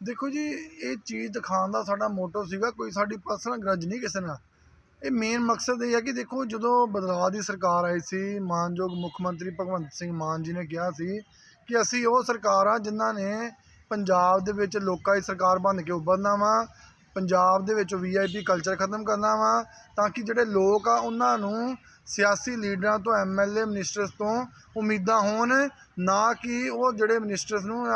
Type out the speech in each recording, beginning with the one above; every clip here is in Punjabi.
ਦੇਖੋ ਜੀ, ਇਹ ਚੀਜ਼ ਦਿਖਾਉਣ ਦਾ ਸਾਡਾ ਮੋਟੋ ਸੀਗਾ, ਕੋਈ ਸਾਡੀ ਪਰਸਨਲ ਗਰਜ ਨਹੀਂ ਕਿਸੇ ਨਾਲ। ਇਹ ਮੇਨ ਮਕਸਦ ਇਹ ਹੈ ਕਿ ਦੇਖੋ, ਜਦੋਂ ਬਦਲਾਅ ਦੀ ਸਰਕਾਰ ਆਈ ਸੀ, ਮਾਨਯੋਗ ਮੁੱਖ ਮੰਤਰੀ ਭਗਵੰਤ ਸਿੰਘ ਮਾਨ ਜੀ ਨੇ ਕਿਹਾ ਸੀ ਕਿ ਅਸੀਂ ਉਹ ਸਰਕਾਰ ਆ ਜਿਨ੍ਹਾਂ ਨੇ ਪੰਜਾਬ ਦੇ ਵਿੱਚ ਲੋਕਾਂ ਦੀ ਸਰਕਾਰ ਬਣ ਕੇ ਉਭਰਨਾ ਵਾ, ਪੰਜਾਬ ਦੇ ਵਿੱਚ ਵੀਆਈਪੀ ਕਲਚਰ ਖਤਮ ਕਰਨਾ ਵਾ, ਤਾਂ ਕਿ ਜਿਹੜੇ ਲੋਕ ਆ, ਉਹਨਾਂ ਨੂੰ ਸਿਆਸੀ ਲੀਡਰਾਂ ਤੋਂ ਐਮਐਲਏ ਮਿਨਿਸਟਰਸ ਤੋਂ ਉਮੀਦਾਂ ਹੋਣ, ਨਾ ਕਿ ਉਹ ਜਿਹੜੇ ਮਿਨਿਸਟਰਸ ਨੂੰ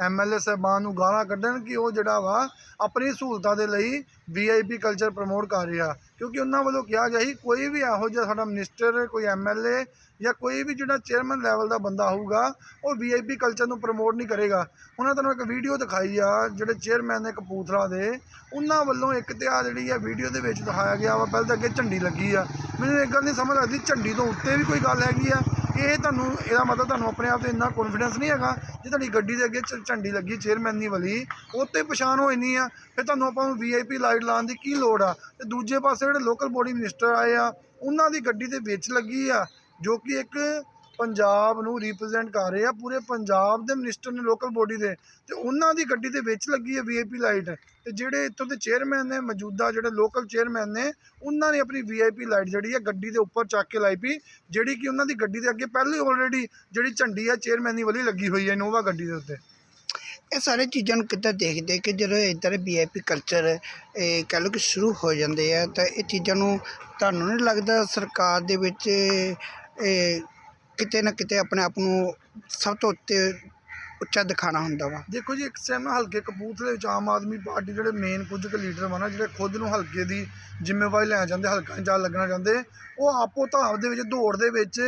ਐਮਐਲਏ ਸਾਹਿਬਾਨ ਨੂੰ ਗਾਲਾਂ ਕੱਢਣ ਕਿ ਉਹ ਜਿਹੜਾ ਵਾ ਆਪਣੀ ਸਹੂਲਤਾਂ ਦੇ ਲਈ ਵੀਆਈਪੀ ਕਲਚਰ ਪ੍ਰਮੋਟ ਕਰ ਰਿਹਾ। ਕਿਉਂਕਿ ਉਹਨਾਂ ਵੱਲੋਂ ਕਿਹਾ ਗਿਆ ਸੀ, ਕੋਈ ਵੀ ਇਹੋ ਜਿਹਾ ਸਾਡਾ ਮਿਨਿਸਟਰ ਕੋਈ ਐਮਐਲਏ ਜਾਂ ਕੋਈ ਵੀ ਜਿਹੜਾ ਚੇਅਰਮੈਨ ਲੈਵਲ ਦਾ ਬੰਦਾ ਹੋਊਗਾ, ਉਹ ਵੀਆਈਪੀ ਕਲਚਰ ਨੂੰ ਪ੍ਰਮੋਟ ਨਹੀਂ ਕਰੇਗਾ। ਉਹਨਾਂ ਤੁਹਾਨੂੰ ਇੱਕ ਵੀਡੀਓ ਦਿਖਾਈ ਆ, ਜਿਹੜੇ ਚੇਅਰਮੈਨ ਨੇ ਕਪੂਰਥਲਾ ਦੇ, ਉਹਨਾਂ ਵੱਲੋਂ ਇੱਕ ਤੇ ਆ ਜਿਹੜੀ ਆ ਵੀਡੀਓ ਦੇ ਵਿੱਚ ਦਿਖਾਇਆ ਗਿਆ ਵਾ, ਪਹਿਲਾਂ ਤਾਂ ਅੱਗੇ ਝੰਡੀ ਲੱਗੀ ਆ। ਮੈਨੂੰ ਇੱਕ ਗੱਲ ਨਹੀਂ ਸਮਝ ਲੱਗਦੀ, ਝੰਡੀ ਤੋਂ ਉੱਤੇ ਵੀ ਕੋਈ ਗੱਲ ਹੈਗੀ ਆ? ਇਹ ਤੁਹਾਨੂੰ, ਇਹਦਾ ਮਤਲਬ ਤੁਹਾਨੂੰ ਆਪਣੇ ਆਪ ਤੇ ਇੰਨਾ ਕੌਨਫੀਡੈਂਸ ਨਹੀਂ ਹੈਗਾ ਜੇ ਤੁਹਾਡੀ ਗੱਡੀ ਦੇ ਅੱਗੇ ਝ- ਝੰਡੀ ਲੱਗੀ ਚੇਅਰਮੈਨ ਦੀ ਵਾਲੀ ਉੱਤੇ ਪਛਾਣ ਹੋ ਇੰਨੀ ਆ, ਫਿਰ ਤੁਹਾਨੂੰ ਆਪਾਂ ਨੂੰ ਵੀਆਈਪੀ ਲਾਈਟ ਲਾਉਣ ਦੀ ਕੀ ਲੋੜ ਆ? ਤੇ ਦੂਜੇ ਪਾਸੇ ਜਿਹੜੇ ਲੋਕਲ ਬੋਡੀ ਮਿਨਿਸਟਰ ਆਏ ਆ, ਉਹਨਾਂ ਦੀ ਗੱਡੀ ਦੇ ਵਿੱਚ ਲੱਗੀ ਆ, ਜੋ ਕਿ ਇੱਕ ਪੰਜਾਬ ਨੂੰ ਰਿਪਰੈਜ਼ੈਂਟ ਕਰ ਰਹੇ ਆ, ਪੂਰੇ ਪੰਜਾਬ ਦੇ ਮਿਨਿਸਟਰ ਨੇ ਲੋਕਲ ਬੋਡੀ ਦੇ ਤੇ ਉਹਨਾਂ ਦੀ ਗੱਡੀ ਦੇ ਵਿੱਚ ਲੱਗੀ ਹੈ ਵੀਆਈਪੀ ਲਾਈਟ ਤੇ ਜਿਹੜੇ ਇੱਥੋਂ ਦੇ ਚੇਅਰਮੈਨ ਨੇ, ਮੌਜੂਦਾ ਜਿਹੜੇ ਲੋਕਲ ਚੇਅਰਮੈਨ ਨੇ, ਉਹਨਾਂ ਨੇ ਆਪਣੀ ਵੀਆਈਪੀ ਲਾਈਟ ਜਿਹੜੀ ਹੈ ਗੱਡੀ ਦੇ ਉੱਪਰ ਚੱਕ ਕੇ ਲਾਈ ਪਈ, ਜਿਹੜੀ ਕਿ ਉਹਨਾਂ ਦੀ ਗੱਡੀ ਦੇ ਅੱਗੇ ਪਹਿਲਾਂ ਹੀ ਆਲਰੇਡੀ ਜਿਹੜੀ ਝੰਡੀ ਹੈ ਚੇਅਰਮੈਨ ਦੀ ਵਾਲੀ ਲੱਗੀ ਹੋਈ ਹੈ ਇਨੋਵਾ ਗੱਡੀ ਦੇ ਉੱਤੇ। ਇਹ ਸਾਰੇ ਚੀਜ਼ਾਂ ਨੂੰ ਕਿੱਦਾਂ ਦੇਖਦੇ ਕਿ ਜਦੋਂ ਇੱਧਰ ਵੀਆਈਪੀ ਕਲਚਰ ਇਹ ਕਹਿ ਲਓ ਕਿ ਸ਼ੁਰੂ ਹੋ ਜਾਂਦੇ ਆ, ਤਾਂ ਇਹ ਚੀਜ਼ਾਂ ਨੂੰ ਤੁਹਾਨੂੰ ਨਹੀਂ ਲੱਗਦਾ ਸਰਕਾਰ ਦੇ ਵਿੱਚ, ਇਹ ਕਿਤੇ ਨਾ ਕਿਤੇ ਆਪਣੇ ਆਪ ਨੂੰ ਸਭ ਤੋਂ ਉੱਤੇ ਉੱਚਾ ਦਿਖਾਣਾ ਹੁੰਦਾ ਵਾ। ਦੇਖੋ ਜੀ, ਇੱਕ ਟਾਈਮ ਹਲਕੇ ਕਪੂਰਥਲੇ ਵਿੱਚ ਆਮ ਆਦਮੀ ਪਾਰਟੀ ਜਿਹੜੇ ਮੇਨ ਕੁਝ ਕੁ ਲੀਡਰ ਵਾ ਨਾ, ਜਿਹੜੇ ਖੁਦ ਨੂੰ ਹਲਕੇ ਦੀ ਜ਼ਿੰਮੇਵਾਰੀ ਲੈਣਾ ਚਾਹੁੰਦੇ, ਹਲਕਾ ਇੰਚਾਰਜ ਲੱਗਣਾ ਚਾਹੁੰਦੇ, ਉਹ ਆਪੋ ਧਾਵ ਦੇ ਵਿੱਚ, ਦੌੜ ਦੇ ਵਿੱਚ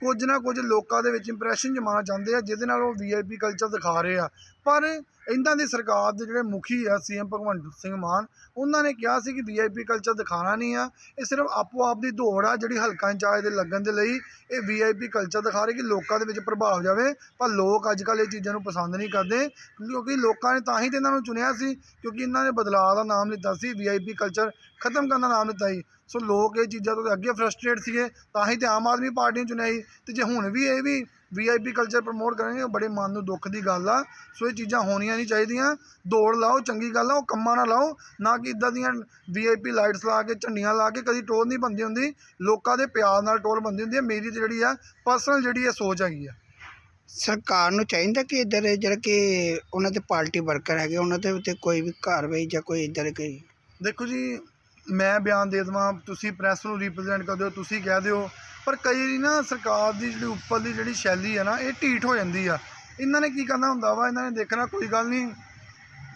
ਕੁਝ ਨਾ ਕੁਝ ਲੋਕਾਂ ਦੇ ਵਿੱਚ ਇੰਪ੍ਰੈਸ਼ਨ ਜਮਾਉਣਾ ਚਾਹੁੰਦੇ ਆ, ਜਿਹਦੇ ਨਾਲ ਉਹ ਵੀਆਈਪੀ ਕਲਚਰ ਦਿਖਾ ਰਹੇ ਆ। ਪਰ ਇਹਨਾਂ ਦੀ ਸਰਕਾਰ ਦੇ ਜਿਹੜੇ ਮੁਖੀ ਆ ਸੀਐਮ ਭਗਵੰਤ ਸਿੰਘ ਮਾਨ, ਉਹਨਾਂ ਨੇ ਕਿਹਾ ਸੀ ਕਿ ਵੀਆਈਪੀ ਕਲਚਰ ਦਿਖਾਣਾ ਨਹੀਂ ਆ, ਇਹ ਸਿਰਫ ਆਪੋ ਆਪ ਦੀ ਦੌੜ ਆ ਜਿਹੜੀ ਹਲਕਾ ਇੰਚਾਰਜ ਦੇ ਲੱਗਣ ਦੇ ਲਈ ਇਹ ਵੀਆਈਪੀ ਕਲਚਰ ਦਿਖਾ ਰਹੇ ਕਿ ਲੋਕਾਂ ਦੇ ਵਿੱਚ ਪ੍ਰਭਾਵ ਜਾਵੇ, ਪਰ ਲੋਕ ਅੱਜ ਕੱਲ੍ਹ ਇਹ ਚੀਜ਼ਾਂ ਨੂੰ ਪਸੰਦ ਨਹੀਂ ਕਰਦੇ, ਕਿਉਂਕਿ ਲੋਕਾਂ ਨੇ ਤਾਂ ਹੀ ਤੇ ਇਹਨਾਂ ਨੂੰ ਚੁਣਿਆ ਸੀ, ਕਿਉਂਕਿ ਇਹਨਾਂ ਨੇ ਬਦਲਾਅ ਦਾ ਨਾਮ ਲਿੱਤਾ ਸੀ ਵੀਆਈਪੀ ਕਲਚਰ ਖਤਮ ਕਰਨ ਦਾ ਨਾਮ ਲਿੱਤਾ ਸੀ। ਸੋ ਲੋਕ ਇਹ ਚੀਜ਼ਾਂ ਤੋਂ ਅੱਗੇ ਫਰਸਟ੍ਰੇਟ ਸੀਗੇ, ਤਾਂ ਹੀ ਤੇ ਆਮ ਆਦਮੀ ਪਾਰਟੀ ਨੂੰ ਚੁਣਿਆ ਸੀ, ਤੇ ਜੇ ਹੁਣ ਵੀ ਇਹ ਵੀ ਵੀਆਈਪੀ ਕਲਚਰ ਪ੍ਰਮੋਟ ਕਰਨਗੇ ਉਹ ਬੜੇ ਮਨ ਨੂੰ ਦੁੱਖ ਦੀ ਗੱਲ ਆ। ਸੋ ਇਹ ਚੀਜ਼ਾਂ ਹੋਣੀਆਂ ਨਹੀਂ ਚਾਹੀਦੀਆਂ। ਦੌੜ ਲਾਓ ਚੰਗੀ ਗੱਲ ਆ ਉਹ ਕੰਮਾਂ ਨਾਲ ਲਾਓ। ਨਾ ਕਿ ਇਦਾਂ ਦੀਆਂ ਵੀਆਈਪੀ ਲਾਈਟਸ ਲਾ ਕੇ ਝੰਡੀਆਂ ਲਾ ਕੇ ਕਦੀ ਟੋਲ ਨਹੀਂ ਬੰਦੀ ਹੁੰਦੀ। ਲੋਕਾਂ ਦੇ ਪਿਆਰ ਨਾਲ ਟੋਲ ਬੰਦੀ ਹੁੰਦੀ ਹੈ ਮੇਰੀ ਤੇ ਜਿਹੜੀ ਆ ਪਰਸਨਲ ਜਿਹੜੀ ਇਹ ਸੋਚ ਹੈਗੀ ਆ। ਸਰਕਾਰ ਨੂੰ ਚਾਹੀਦਾ ਕਿ ਇੱਧਰ ਜਿਹੜਾ ਕਿ ਉਹਨਾਂ ਦੇ ਪਾਰਟੀ ਵਰਕਰ ਹੈਗੇ ਉਹਨਾਂ ਦੇ ਉੱਤੇ ਕੋਈ ਵੀ ਕਾਰਵਾਈ ਜਾਂ ਕੋਈ ਇੱਧਰ ਕੋਈ ਦੇਖੋ ਜੀ ਮੈਂ ਬਿਆਨ ਦੇ ਦੇਵਾਂ। ਤੁਸੀਂ ਪ੍ਰੈਸ ਨੂੰ ਰਿਪਰੈਜ਼ੈਂਟ ਕਰਦੇ ਹੋ ਤੁਸੀਂ ਕਹਿ ਦਿਓ। ਪਰ ਕਈ ਵਾਰੀ ਨਾ ਸਰਕਾਰ ਦੀ ਜਿਹੜੀ ਉੱਪਰ ਦੀ ਜਿਹੜੀ ਸ਼ੈਲੀ ਹੈ ਨਾ, ਇਹ ਢੀਠ ਹੋ ਜਾਂਦੀ ਆ। ਇਹਨਾਂ ਨੇ ਕੀ ਕਰਨਾ ਹੁੰਦਾ ਵਾ? ਇਹਨਾਂ ਨੇ ਦੇਖਣਾ ਕੋਈ ਗੱਲ ਨਹੀਂ।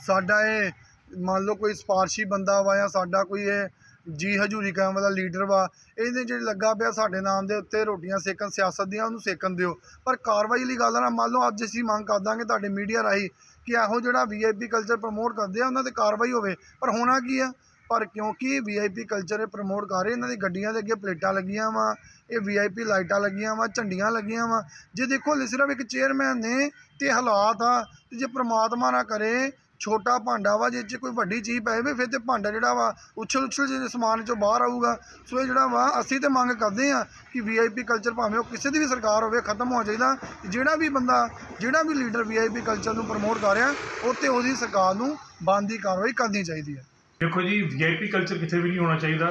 ਸਾਡਾ ਇਹ ਮੰਨ ਲਓ ਕੋਈ ਸਪਾਰਸ਼ੀ ਬੰਦਾ ਵਾ ਜਾਂ ਸਾਡਾ ਕੋਈ ਇਹ ਜੀ ਹਜੂਰੀ ਕਰਨ ਵਾਲਾ ਲੀਡਰ ਵਾ, ਇਹਦੇ ਜਿਹੜੇ ਲੱਗਾ ਪਿਆ ਸਾਡੇ ਨਾਮ ਦੇ ਉੱਤੇ ਰੋਟੀਆਂ ਸੇਕਣ, ਸਿਆਸਤ ਦੀਆਂ ਉਹਨੂੰ ਸੇਕਣ ਦਿਓ। ਪਰ ਕਾਰਵਾਈ ਲਈ ਗੱਲ ਆ ਨਾ, ਮੰਨ ਲਓ ਅੱਜ ਅਸੀਂ ਮੰਗ ਕਰ ਦਾਂਗੇ ਤੁਹਾਡੇ ਮੀਡੀਆ ਰਾਹੀਂ ਕਿ ਇਹੋ ਜਿਹੜਾ ਵੀਆਈਪੀ ਕਲਚਰ ਪ੍ਰਮੋਟ ਕਰਦੇ ਆ, ਉਹਨਾਂ ਤੇ ਕਾਰਵਾਈ ਹੋਵੇ। ਪਰ ਹੋਣਾ ਕੀ ਆ? ਪਰ ਕਿਉਂਕਿ ਵੀਆਈਪੀ ਕਲਚਰ ਇਹ ਪ੍ਰਮੋਟ ਕਰ ਰਹੇ, ਇਹਨਾਂ ਦੀ ਗੱਡੀਆਂ ਦੇ ਅੱਗੇ ਪਲੇਟਾਂ ਲੱਗੀਆਂ ਵਾ, ਇਹ ਵੀਆਈਪੀ ਲਾਈਟਾਂ ਲੱਗੀਆਂ ਵਾ, ਝੰਡੀਆਂ ਲੱਗੀਆਂ ਵਾ। ਜੇ ਦੇਖੋ ਸਿਰਫ ਇੱਕ ਚੇਅਰਮੈਨ ਨੇ ਤੇ ਹਾਲਾਤ ਆ, ਤੇ ਜੇ ਪ੍ਰਮਾਤਮਾ ਨਾ ਕਰੇ, ਛੋਟਾ ਭਾਂਡਾ ਵਾ, ਜੇ 'ਚ ਕੋਈ ਵੱਡੀ ਚੀਜ਼ ਪੈ ਜਾਵੇ, ਫਿਰ ਤੇ ਭਾਂਡਾ ਜਿਹੜਾ ਵਾ, ਉਛਲ ਉਛਲ ਜਿਹੇ ਸਮਾਨ ਚੋਂ ਬਾਹਰ ਆਊਗਾ। ਸੋ ਇਹ ਜਿਹੜਾ ਵਾ, ਅਸੀਂ ਤੇ ਮੰਗ ਕਰਦੇ ਆ ਕਿ ਵੀਆਈਪੀ ਕਲਚਰ ਭਾਵੇਂ ਉਹ ਕਿਸੇ ਦੀ ਵੀ ਸਰਕਾਰ ਹੋਵੇ, ਖਤਮ ਹੋਣਾ ਚਾਹੀਦਾ। ਜਿਹੜਾ ਵੀ ਬੰਦਾ, ਜਿਹੜਾ ਵੀ ਲੀਡਰ ਵੀਆਈਪੀ ਕਲਚਰ ਨੂੰ ਪ੍ਰਮੋਟ ਕਰ ਰਿਹਾ, ਉਹ ਤੇ ਉਹਦੀ ਸਰਕਾਰ ਨੂੰ ਬੰਦੀ ਕਾਰਵਾਈ ਕਰਨੀ ਚਾਹੀਦੀ ਹੈ। ਦੇਖੋ ਜੀ ਵੀਆਈਪੀ ਕਲਚਰ ਕਿਤੇ ਵੀ ਨਹੀਂ ਹੋਣਾ ਚਾਹੀਦਾ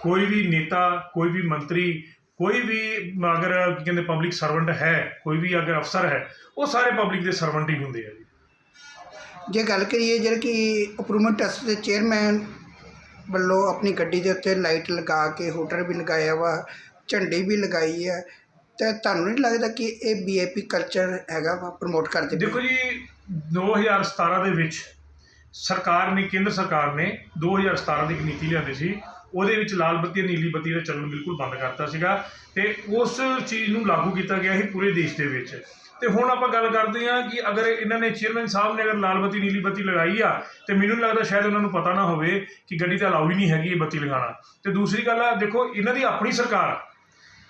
ਕੋਈ ਵੀ ਨੇਤਾ ਕੋਈ ਵੀ ਮੰਤਰੀ ਕੋਈ ਵੀ ਅਗਰ ਕੀ ਕਹਿੰਦੇ ਪਬਲਿਕ ਸਰਵੈਂਟ ਹੈ ਕੋਈ ਵੀ ਅਗਰ ਅਫਸਰ ਹੈ ਉਹ ਸਾਰੇ ਪਬਲਿਕ ਦੇ ਸਰਵੈਂਟ ਹੀ ਹੁੰਦੇ ਆ ਜੀ ਜੇ ਗੱਲ ਕਰੀਏ ਜਿਹੜਾ ਕਿ ਇੰਪਰੂਵਮੈਂਟ ਟਰਸਟ ਦੇ ਚੇਅਰਮੈਨ ਵੱਲੋਂ ਆਪਣੀ ਗੱਡੀ ਦੇ ਉੱਤੇ ਲਾਈਟ ਲਗਾ ਕੇ ਹੂਟਰ ਵੀ ਲਗਾਇਆ ਵਾ ਝੰਡੀ ਵੀ ਲਗਾਈ ਹੈ ਤੇ ਤੁਹਾਨੂੰ ਨਹੀਂ ਲੱਗਦਾ ਕਿ ਇਹ ਵੀਆਈਪੀ ਕਲਚਰ ਹੈਗਾ ਵਾ ਪ੍ਰਮੋਟ ਕਰਦੇ? ਦੇਖੋ ਜੀ 2017 ਦੇ ਵਿੱਚ ਸਰਕਾਰ ਨੇ, ਕੇਂਦਰ ਸਰਕਾਰ ਨੇ 2017 ਦੀ ਇੱਕ ਨੀਤੀ ਲਿਆਂਦੀ ਸੀ। ਉਹਦੇ ਵਿੱਚ ਲਾਲ ਬੱਤੀ ਅਤੇ ਨੀਲੀ ਬੱਤੀ ਦਾ ਚੱਲਣ ਬਿਲਕੁਲ ਬੰਦ ਕਰਤਾ ਸੀਗਾ ਤੇ ਉਸ ਚੀਜ਼ ਨੂੰ ਲਾਗੂ ਕੀਤਾ ਗਿਆ ਸੀ ਪੂਰੇ ਦੇਸ਼ ਦੇ ਵਿੱਚ। ਤੇ ਹੁਣ ਆਪਾਂ ਗੱਲ ਕਰਦੇ ਹਾਂ ਕਿ ਅਗਰ ਇਹਨਾਂ ਨੇ ਚੇਅਰਮੈਨ ਸਾਹਿਬ ਨੇ ਅਗਰ ਲਾਲ ਬੱਤੀ, ਨੀਲੀ ਬੱਤੀ ਲਗਾਈ ਆ, ਤੇ ਮੈਨੂੰ ਲੱਗਦਾ ਸ਼ਾਇਦ ਉਹਨਾਂ ਨੂੰ ਪਤਾ ਨਾ ਹੋਵੇ ਕਿ ਗੱਡੀ ਤਾਂ ਅਲਾਉ ਹੀ ਨਹੀਂ ਹੈਗੀ ਇਹ ਬੱਤੀ ਲਗਾਉਣਾ। ਤੇ ਦੂਸਰੀ ਗੱਲ ਆ, ਦੇਖੋ, ਇਹਨਾਂ ਦੀ ਆਪਣੀ ਸਰਕਾਰ,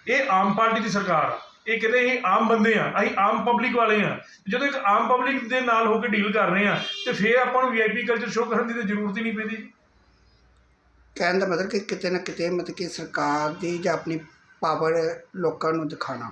ਇਹ ਆਮ ਪਾਰਟੀ ਦੀ ਸਰਕਾਰ ਆ। ਇਹ ਕਹਿੰਦੇ ਅਸੀਂ ਆਮ ਬੰਦੇ ਆ ਅਸੀਂ ਆਮ ਪਬਲਿਕ ਵਾਲੇ ਆ ਜਦੋਂ ਇੱਕ ਆਮ ਪਬਲਿਕ ਦੇ ਨਾਲ ਹੋ ਕੇ ਡੀਲ ਕਰ ਰਹੇ ਆ ਤੇ ਫੇਰ ਆਪਾਂ ਨੂੰ ਵੀਆਈਪੀ ਕਲਚਰ ਸ਼ੋਅ ਕਰਨ ਦੀ ਤਾਂ ਜ਼ਰੂਰਤ ਹੀ ਨਹੀਂ ਪੈਂਦੀ। ਕਹਿਣ ਦਾ ਮਤਲਬ ਕਿ ਕਿਤੇ ਨਾ ਕਿਤੇ ਮਤਲਬ ਕਿ ਸਰਕਾਰ ਦੀ ਜਾਂ ਆਪਣੀ ਪਾਵਰ ਲੋਕਾਂ ਨੂੰ ਦਿਖਾਣਾ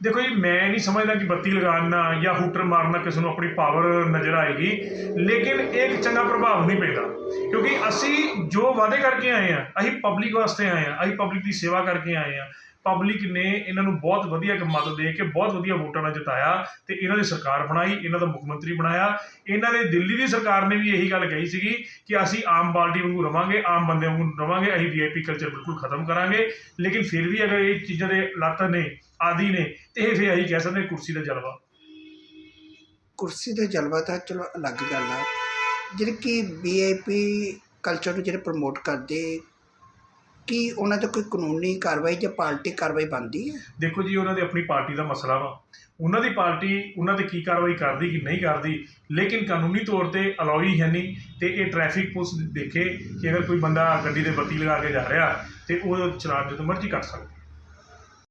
ਦੇਖੋ ਜੀ ਮੈਂ ਨਹੀਂ ਸਮਝਦਾ ਕਿ ਬੱਤੀ ਲਗਾਉਣਾ ਜਾਂ ਹੂਟਰ ਮਾਰਨਾ ਕਿਸੇ ਨੂੰ ਆਪਣੀ ਪਾਵਰ ਨਜ਼ਰ ਆਏਗੀ ਲੇਕਿਨ ਇਹ ਇੱਕ ਚੰਗਾ ਪ੍ਰਭਾਵ ਨਹੀਂ ਪੈਂਦਾ। ਕਿਉਂਕਿ ਅਸੀਂ ਜੋ ਵਾਅਦੇ ਕਰਕੇ ਆਏ ਆ ਅਸੀਂ ਪਬਲਿਕ ਵਾਸਤੇ ਆਏ ਆ ਅਸੀਂ ਪਬਲਿਕ ਦੀ ਸੇਵਾ ਕਰਕੇ ਆਏ ਆ ਪਬਲਿਕ ਨੇ ਇਹਨਾਂ ਨੂੰ ਬਹੁਤ ਵਧੀਆ ਮਦਦ ਦੇ ਕੇ ਬਹੁਤ ਵਧੀਆ ਵੋਟਾਂ ਨਾਲ ਜਿਤਾਇਆ ਤੇ ਇਹਨਾਂ ਦੀ ਸਰਕਾਰ ਬਣਾਈ, ਇਹਨਾਂ ਦਾ ਮੁੱਖ ਮੰਤਰੀ ਬਣਾਇਆ। ਇਹਨਾਂ ਨੇ ਦਿੱਲੀ ਦੀ ਸਰਕਾਰ ਨੇ ਵੀ ਇਹੀ ਗੱਲ ਕਹੀ ਸੀਗੀ ਕਿ ਅਸੀਂ ਆਮ ਪਾਰਟੀ ਵਾਂਗੂ ਰਵਾਂਗੇ, ਆਮ ਬੰਦੇ ਵਾਂਗੂ ਰਵਾਂਗੇ, ਅਸੀਂ ਵੀਆਈਪੀ ਕਲਚਰ ਬਿਲਕੁਲ ਖਤਮ ਕਰਾਂਗੇ। ਲੇਕਿਨ ਫਿਰ ਵੀ ਅਗਰ ਇਹ ਚੀਜ਼ਾਂ ਦੇ ਲੱਤ ਨੇ, ਆਦੀ ਨੇ, ਤੇ ਇਹ ਫਿਰ ਅਸੀਂ ਕਹਿ ਸਕਦੇ ਕੁਰਸੀ ਦਾ ਜਲਵਾ। ਕੁਰਸੀ ਦਾ ਜਲਵਾ ਤਾਂ ਚਲੋ ਅਲੱਗ ਗੱਲ ਆ। ਜਿਹੜੇ ਕਿ ਵੀਆਈਪੀ ਕਲਚਰ ਨੂੰ ਜਿਹੜੇ ਪ੍ਰਮੋਟ ਕਰਦੇ ਕੀ ਉਹਨਾਂ ਤੇ ਕੋਈ ਕਾਨੂੰਨੀ ਕਾਰਵਾਈ ਜਾਂ ਪਾਰਟੀ ਕਾਰਵਾਈ ਬਣਦੀ ਹੈ? ਦੇਖੋ ਜੀ, ਉਹਨਾਂ ਦੇ ਆਪਣੀ ਪਾਰਟੀ ਦਾ ਮਸਲਾ ਵਾ। ਉਹਨਾਂ ਦੀ ਪਾਰਟੀ ਉਹਨਾਂ ਤੇ ਕੀ ਕਾਰਵਾਈ ਕਰਦੀ ਕਿ ਨਹੀਂ ਕਰਦੀ, ਲੇਕਿਨ ਕਾਨੂੰਨੀ ਤੌਰ ਤੇ ਅਲਾਉਈ ਹੈ ਨਹੀਂ ਤੇ ਇਹ ਟ੍ਰੈਫਿਕ ਪੁਲਿਸ ਦੇਖੇ ਕਿ ਅਗਰ ਕੋਈ ਬੰਦਾ ਗੱਡੀ ਦੇ ਬੱਤੀ ਲਗਾ ਕੇ ਜਾ ਰਿਹਾ ਤੇ ਉਹ ਚਲਾਨ ਜਦੋਂ ਮਰਜ਼ੀ ਕੱਟ ਸਕਦਾ।